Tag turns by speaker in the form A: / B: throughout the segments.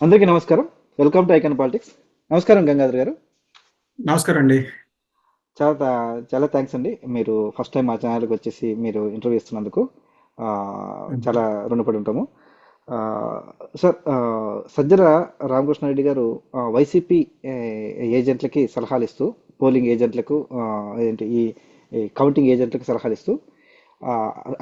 A: అందరికీ నమస్కారం. Welcome to icon politics నమస్కారం గంగాధర్ గారు.
B: నమస్కారం అండి.
A: చాలా చాలా థ్యాంక్స్ అండి. మీరు ఫస్ట్ టైం మా ఛానల్కి వచ్చేసి మీరు ఇంటర్వ్యూ ఇస్తున్నందుకు. చాలా రుణపడి ఉంటాము. సార్ సజ్జల రామకృష్ణారెడ్డి గారు వైసీపీ ఏజెంట్లకి సలహాలు ఇస్తూ పోలింగ్ ఏజెంట్లకు ఏంటి ఈ కౌంటింగ్ ఏజెంట్లకు సలహాలు ఇస్తూ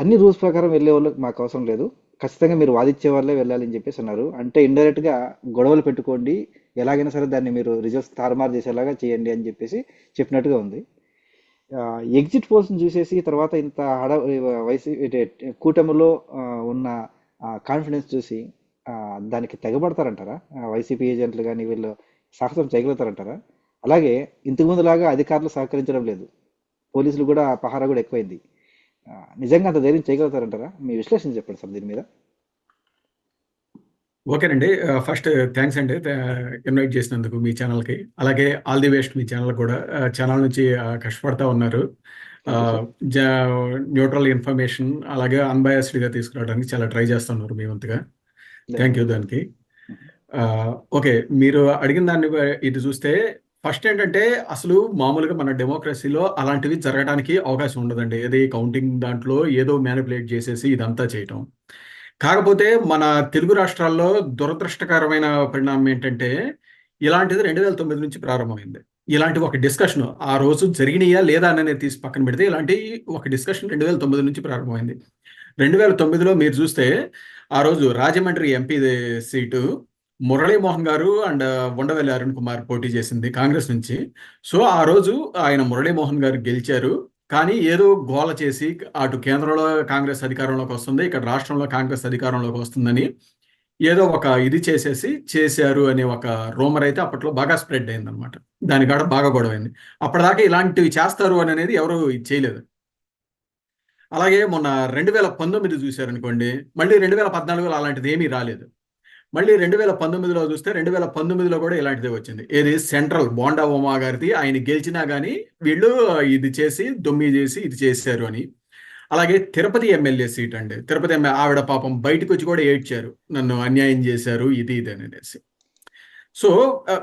A: అన్ని రూల్స్ ప్రకారం వెళ్ళే వాళ్ళకి మాకు అవసరం లేదు. ఖచ్చితంగా మీరు వాదించే వాళ్ళే వెళ్ళాలని చెప్పేసి అన్నారు. అంటే ఇండైరెక్ట్గా గొడవలు పెట్టుకోండి. ఎలాగైనా సరే దాన్ని మీరు రిజల్ట్స్ తారుమారు చేసేలాగా చేయండి అని చెప్పేసి చెప్పినట్టుగా ఉంది. ఎగ్జిట్ పోల్స్ని చూసేసి తర్వాత ఇంత హడ వైసీపీ కూటమిలో ఉన్న కాన్ఫిడెన్స్ చూసి దానికి తెగబడతారంటారా? వైసీపీ ఏజెంట్లు కానీ వీళ్ళు సాహసం చేయగలుగుతారంటారా? అలాగే ఇంతకుముందులాగా అధికారులు సహకరించడం లేదు. పోలీసులు కూడా పహారా కూడా ఎక్కువైంది. నిజంగా అంత ధైర్యం చేయగలుగుతారంటారా? మీ విశ్లేషణ చెప్పండి సార్ దీని మీద.
B: ఓకేనండి ఫస్ట్ థ్యాంక్స్ అండి. ఇన్వైట్ చేసినందుకు మీ ఛానల్కి. అలాగే ఆల్ ది బెస్ట్ మీ ఛానల్ కూడా. ఛానల్ నుంచి కష్టపడతా ఉన్నారు. న్యూట్రల్ ఇన్ఫర్మేషన్ అలాగే అన్బయాస్డ్గా తీసుకురావడానికి చాలా ట్రై చేస్తున్నారు మీ వంతుగా. థ్యాంక్ యూ దానికి ఓకే మీరు అడిగిన దాన్ని ఇది చూస్తే ఫస్ట్ ఏంటంటే అసలు మామూలుగా మన డెమోక్రసీలో అలాంటివి జరగడానికి అవకాశం ఉండదండి. ఏది కౌంటింగ్ దాంట్లో ఏదో మ్యానిపులేట్ చేసేసి ఇదంతా చేయటం. కాకపోతే మన తెలుగు రాష్ట్రాల్లో దురదృష్టకరమైన పరిణామం ఏంటంటే ఇలాంటిది రెండు వేల తొమ్మిది నుంచి ప్రారంభమైంది. ఇలాంటి ఒక డిస్కషన్ ఆ రోజు జరిగినాయా లేదా అనేది తీసి పక్కన పెడితే ఇలాంటి ఒక డిస్కషన్ రెండు వేల తొమ్మిది నుంచి ప్రారంభమైంది. రెండు వేల తొమ్మిదిలో మీరు చూస్తే ఆ రోజు రాజమండ్రి ఎంపీ సీటు మురళీమోహన్ గారు అండ్ ఉండవల్లి అరుణ్ కుమార్ పోటీ చేసింది కాంగ్రెస్ నుంచి. సో ఆ రోజు ఆయన మురళీమోహన్ గారు గెలిచారు. కానీ ఏదో గోల చేసి అటు కేంద్రంలో కాంగ్రెస్ అధికారంలోకి వస్తుంది ఇక్కడ రాష్ట్రంలో కాంగ్రెస్ అధికారంలోకి వస్తుందని ఏదో ఒక ఇది చేసేసి చేశారు అనే ఒక రూమర్ అయితే అప్పట్లో బాగా స్ప్రెడ్ అయింది అనమాట దాని కాడ బాగా గొడవైంది. అప్పటిదాకా ఇలాంటివి చేస్తారు అని అనేది ఎవరు చేయలేదు. అలాగే మొన్న రెండు వేల పంతొమ్మిది చూశారనుకోండి మళ్ళీ రెండు వేల పద్నాలుగులో అలాంటిది ఏమీ రాలేదు. మళ్ళీ రెండు వేల పంతొమ్మిదిలో చూస్తే రెండు వేల పంతొమ్మిదిలో కూడా ఇలాంటిదే వచ్చింది. ఏది సెంట్రల్ బోండా ఉమా గారిది ఆయన గెలిచినా కానీ వీళ్ళు ఇది చేసి దొమ్మి చేసి ఇది చేశారు అని. అలాగే తిరుపతి ఎమ్మెల్యే సీట్ అండి. తిరుపతి ఎమ్మెల్యే ఆవిడ పాపం బయటకు వచ్చి కూడా ఏడ్చారు. నన్ను అన్యాయం చేశారు ఇది ఇది అని అనేసి. సో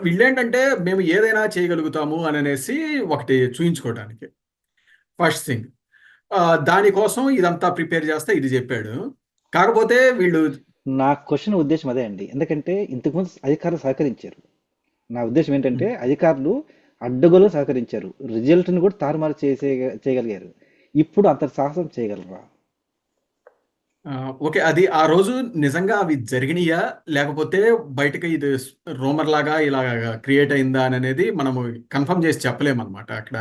B: వీళ్ళేంటంటే మేము ఏదైనా చేయగలుగుతాము అని అనేసి ఒకటి చూయించుకోవడానికి. First thing. దానికోసం ఇదంతా ప్రిపేర్ చేస్తే ఇది చెప్పాడు. కాకపోతే వీళ్ళు
A: నా క్వశ్చన్ ఉద్దేశం అదే అండి. ఎందుకంటే ఇంతకుముందు అధికారులు సహకరించారు. నా ఉద్దేశం ఏంటంటే అధికారులు అడ్డగోలు సహకరించారు. రిజల్ట్ని కూడా తారుమారు చేసే చేయగలిగారు. ఇప్పుడు అంత సాహసం చేయగలరా?
B: ఓకే అది ఆ రోజు నిజంగా అవి జరిగినాయా? లేకపోతే బయటకు ఇది రూమర్ లాగా ఇలా క్రియేట్ అయిందా అని అనేది మనము కన్ఫర్మ్ చేసి చెప్పలేమన్నమాట అక్కడ.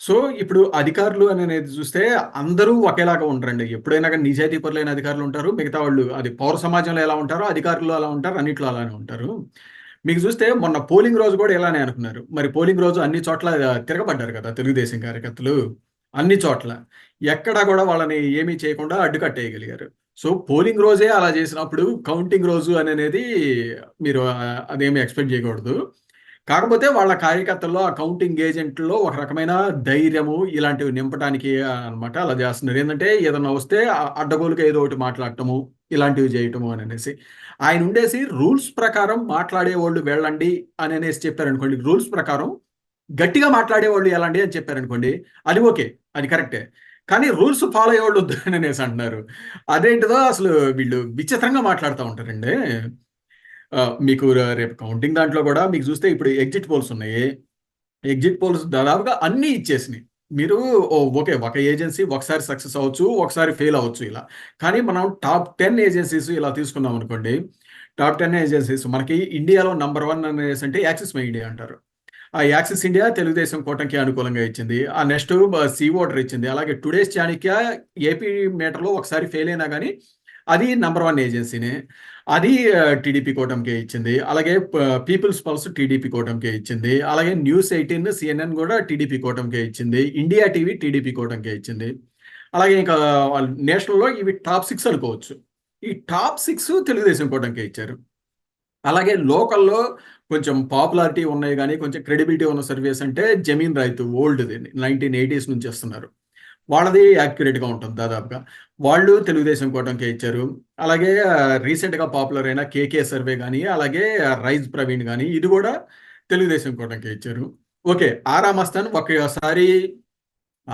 B: సో ఇప్పుడు అధికారులు అని అనేది చూస్తే అందరూ ఒకేలాగా ఉంటారండి. ఎప్పుడైనా కానీ నిజాయితీ పరులైన అధికారులు ఉంటారు. మిగతా వాళ్ళు అది పౌర సమాజంలో ఎలా ఉంటారో అధికారులు అలా ఉంటారు అన్నిట్లో అలానే ఉంటారు. మీకు చూస్తే మొన్న పోలింగ్ రోజు కూడా ఇలానే అనుకున్నారు. మరి పోలింగ్ రోజు అన్ని చోట్ల తిరగబడ్డారు కదా తెలుగుదేశం కార్యకర్తలు. అన్ని చోట్ల. ఎక్కడా కూడా వాళ్ళని ఏమీ చేయకుండా అడ్డుకట్టేయగలిగారు. సో పోలింగ్ రోజే అలా చేసినప్పుడు కౌంటింగ్ రోజు అనేది మీరు అదేమి ఎక్స్పెక్ట్ చేయకూడదు. కాకపోతే వాళ్ళ కార్యకర్తల్లో ఆ కౌంటింగ్ ఏజెంట్లో ఒక రకమైన ధైర్యము ఇలాంటివి నింపడానికి అన్నమాట అలా చేస్తున్నారు. ఏంటంటే ఏదన్నా వస్తే ఆ అడ్డగోలుగా ఏదో ఒకటి మాట్లాడటము ఇలాంటివి చేయటము అని అనేసి. ఆయన ఉండేసి రూల్స్ ప్రకారం మాట్లాడే వాళ్ళు వెళ్ళండి అని అనేసి చెప్పారనుకోండి. రూల్స్ ప్రకారం గట్టిగా మాట్లాడే వాళ్ళు ఎలాంటి అని చెప్పారనుకోండి. అది ఓకే అది కరెక్టే. కానీ రూల్స్ ఫాలో అయ్యేవాళ్ళు వద్దు అని అనేసి అంటున్నారు. అదేంటిదో అసలు వీళ్ళు విచిత్రంగా మాట్లాడుతూ ఉంటారండి. మీకు రేపు కౌంటింగ్ దాంట్లో కూడా మీకు చూస్తే ఇప్పుడు ఎగ్జిట్ పోల్స్ ఉన్నాయి. ఎగ్జిట్ పోల్స్ దాదాపుగా అన్ని ఇచ్చేసినాయి. మీరు ఓకే ఒక ఏజెన్సీ ఒకసారి సక్సెస్ అవ్వచ్చు ఒకసారి ఫెయిల్ అవ్వచ్చు ఇలా. కానీ మనం టాప్ టెన్ ఏజెన్సీస్ ఇలా తీసుకున్నాం అనుకోండి. టాప్ టెన్ ఏజెన్సీస్ మనకి ఇండియాలో నంబర్ వన్ అనేసి అంటే యాక్సిస్ మై ఇండియా అంటారు. ఆ యాక్సిస్ ఇండియా తెలుగుదేశం కూటమికి అనుకూలంగా ఇచ్చింది. ఆ నెక్స్ట్ సీ ఓటర్ ఇచ్చింది. అలాగే టుడేస్ చాణిక్య ఏపీ మీటర్లో ఒకసారి ఫెయిల్ అయినా కానీ అది నంబర్ వన్ ఏజెన్సీనే అది టీడీపీ కూటమికే ఇచ్చింది. అలాగే పీపుల్స్ పల్స్ టీడీపీ కూటమికే ఇచ్చింది. అలాగే న్యూస్ ఎయిటీన్ సిఎన్ఎన్ కూడా టీడీపీ కూటమికే ఇచ్చింది. ఇండియా టీవీ టీడీపీ కూటమికే ఇచ్చింది. అలాగే ఇంకా నేషనల్లో ఇవి టాప్ సిక్స్ అనుకోవచ్చు. ఈ టాప్ సిక్స్ తెలుగుదేశం కూటమికే ఇచ్చారు. అలాగే లోకల్లో కొంచెం పాపులారిటీ ఉన్నాయి కానీ కొంచెం క్రెడిబిలిటీ ఉన్న సర్వీస్ అంటే జమీన్ రైతు ఓల్డ్ నైన్టీన్ ఎయిటీస్ నుంచి వస్తున్నారు. వాళ్ళది యాక్యురేట్గా ఉంటుంది దాదాపుగా. వాళ్ళు తెలుగుదేశం కూటమికే ఇచ్చారు. అలాగే రీసెంట్గా పాపులర్ అయిన కేకే సర్వే కానీ అలాగే రైజ్ ప్రవీణ్ కానీ ఇది కూడా తెలుగుదేశం కూటమికే ఇచ్చారు. ఓకే ఆరా మస్తాన్ ఒకసారి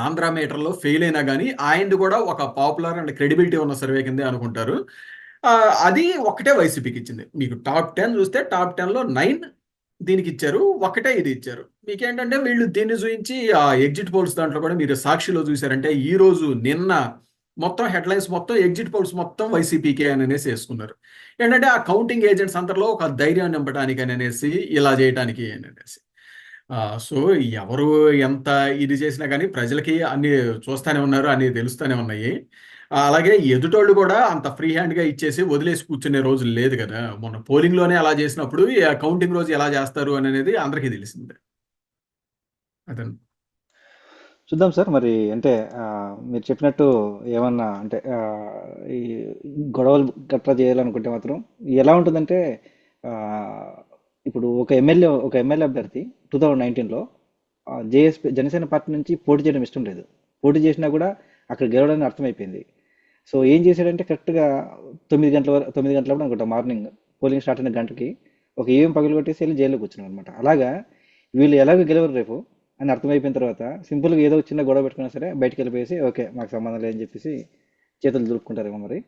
B: ఆంధ్ర మీటర్లో ఫెయిల్ అయినా కానీ ఆయనది కూడా ఒక పాపులర్ అండ్ క్రెడిబిలిటీ ఉన్న సర్వే కిందే అనుకుంటారు. అది ఒకటే వైసీపీకి ఇచ్చింది. మీకు టాప్ టెన్ చూస్తే టాప్ టెన్లో నైన్ దీనికి ఇచ్చారు ఒకటే ఇది ఇచ్చారు మీకేంటంటే వీళ్ళు దీన్ని చూపించి ఆ ఎగ్జిట్ పోల్స్ దాంట్లో కూడా మీరు సాక్షిలో చూసారంటే ఈ రోజు నిన్న మొత్తం హెడ్లైన్స్ మొత్తం ఎగ్జిట్ పోల్స్ మొత్తం వైసీపీకే అని అనేసి వేసుకున్నారు. ఏంటంటే ఆ కౌంటింగ్ ఏజెంట్స్ అంతలో ఒక ధైర్యం నింపడానికి అని అనేసి ఇలా చేయడానికి అని అనేసి. సో ఎవరు ఎంత ఇది చేసినా కానీ ప్రజలకి అన్ని చూస్తానే ఉన్నారు అన్ని తెలుస్తూనే ఉన్నాయి. అలాగే ఎదుటోళ్ళు కూడా అంత ఫ్రీ హ్యాండ్గా ఇచ్చేసి వదిలేసి కూర్చునే రోజులు లేదు కదా. మొన్న పోలింగ్లోనే అలా చేసినప్పుడు కౌంటింగ్ రోజు ఎలా చేస్తారు అనేది అందరికీ తెలిసిందే. అదే
A: చూద్దాం సార్ మరి అంటే మీరు చెప్పినట్టు ఏమన్నా అంటే ఈ గొడవలు గట్రా చేయాలనుకుంటే మాత్రం ఎలా ఉంటుందంటే ఇప్పుడు ఒక ఎమ్మెల్యే ఒక ఎమ్మెల్యే అభ్యర్థి టూ థౌజండ్ నైన్టీన్లో జేఎస్పీ జనసేన పార్టీ నుంచి పోటీ చేయడం ఇష్టం లేదు. పోటీ చేసినా కూడా అక్కడ గెలవడానికి అర్థమైపోయింది. సో ఏం చేశాడంటే కరెక్ట్గా తొమ్మిది గంటల వరకు తొమ్మిది గంటలప్పుడు అనుకుంటా మార్నింగ్ పోలింగ్ స్టార్ట్ అయిన గంటకి ఒక ఏం పగలు కొట్టేసి వెళ్ళి జైల్లో కూర్చున్నాం అనమాట అలాగా వీళ్ళు ఎలాగో గెలవరు రేపు అని అర్థమైపోయిన తర్వాత సింపుల్గా ఏదో చిన్న గొడవ పెట్టుకున్నా సరే బయటకు వెళ్ళిపోయేసి ఓకే మాకు సంబంధం లేదని చెప్పేసి చేతులు దులుపుకుంటారేమో మరి.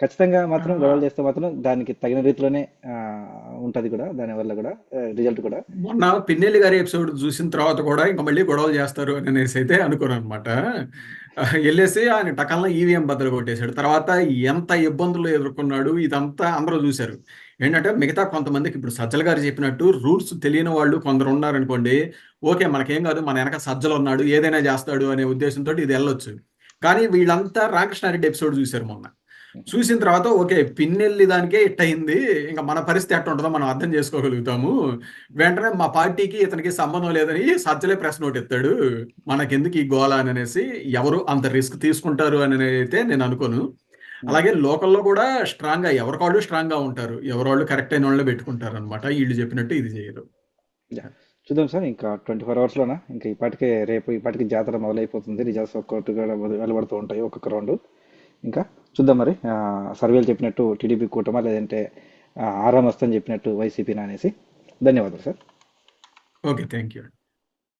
A: ఖచ్చితంగా మాత్రం గొడవలు చేస్తే మాత్రం దానికి తగిన రీతిలోనే ఉంటుంది కూడా దానివల్ల కూడా రిజల్ట్ కూడా.
B: మొన్న పిన్నెల్లి గారి ఎపిసోడ్ చూసిన తర్వాత కూడా ఇంకా మళ్ళీ గొడవలు చేస్తారు అని అనేసి అయితే అనుకున్నాను అనమాట వెళ్ళేసి ఆయన టకల్న ఈవీఎం బద్దలు కొట్టేశాడు. తర్వాత ఎంత ఇబ్బందులు ఎదుర్కొన్నాడు ఇదంతా అందరూ చూశారు. ఏంటంటే మిగతా కొంతమందికి ఇప్పుడు సజ్జల గారు చెప్పినట్టు రూల్స్ తెలియని వాళ్ళు కొందరు ఉన్నారనుకోండి ఓకే మనకేం కాదు మన వెనక సజ్జలు ఉన్నాడు ఏదైనా చేస్తాడు అనే ఉద్దేశంతో ఇది వెళ్ళొచ్చు. కానీ వీళ్ళంతా రామకృష్ణారెడ్డి ఎపిసోడ్ చూశారు మొన్న. చూసిన తర్వాత ఓకే పిన్నెల్లి దానికే ఇట్ అయింది. ఇంకా మన పరిస్థితి ఎట్ట ఉంటుందో మనం అర్థం చేసుకోగలుగుతాము. వెంటనే మా పార్టీకి ఇతనికి సంబంధం లేదని సజ్జలే ప్రెస్ నోట్ ఎత్తాడు. మనకెందుకు ఈ గోల అని అనేసి ఎవరు అంత రిస్క్ తీసుకుంటారు అని అయితే నేను అనుకోను. అలాగే లోకల్లో కూడా స్ట్రాంగ్గా ఎవరికాళ్ళు స్ట్రాంగ్గా ఉంటారు. ఎవరోళ్ళు కరెక్ట్ అయిన వాళ్ళు పెట్టుకుంటారు అనమాట వీళ్ళు చెప్పినట్టు ఇది చేయరు.
A: చూద్దాం సార్. ఇంకా ట్వంటీ ఫోర్ అవర్స్లోనా ఇంకా ఇప్పటికే రేపు ఈ జాతర మొదలైపోతుంది. రిజల్ట్స్ ఒక్కొక్కటి కూడా వెలువడుతూ ఉంటాయి ఒక్కొక్క రౌండ్. ఇంకా? చూద్దాం మరి. సర్వేలు చెప్పినట్టు టీడీపీ కూటమా లేదంటే ఆరామస్తని చెప్పినట్టు వైసీపీనా అనేసి. ధన్యవాదాలు సార్.
B: Okay thank you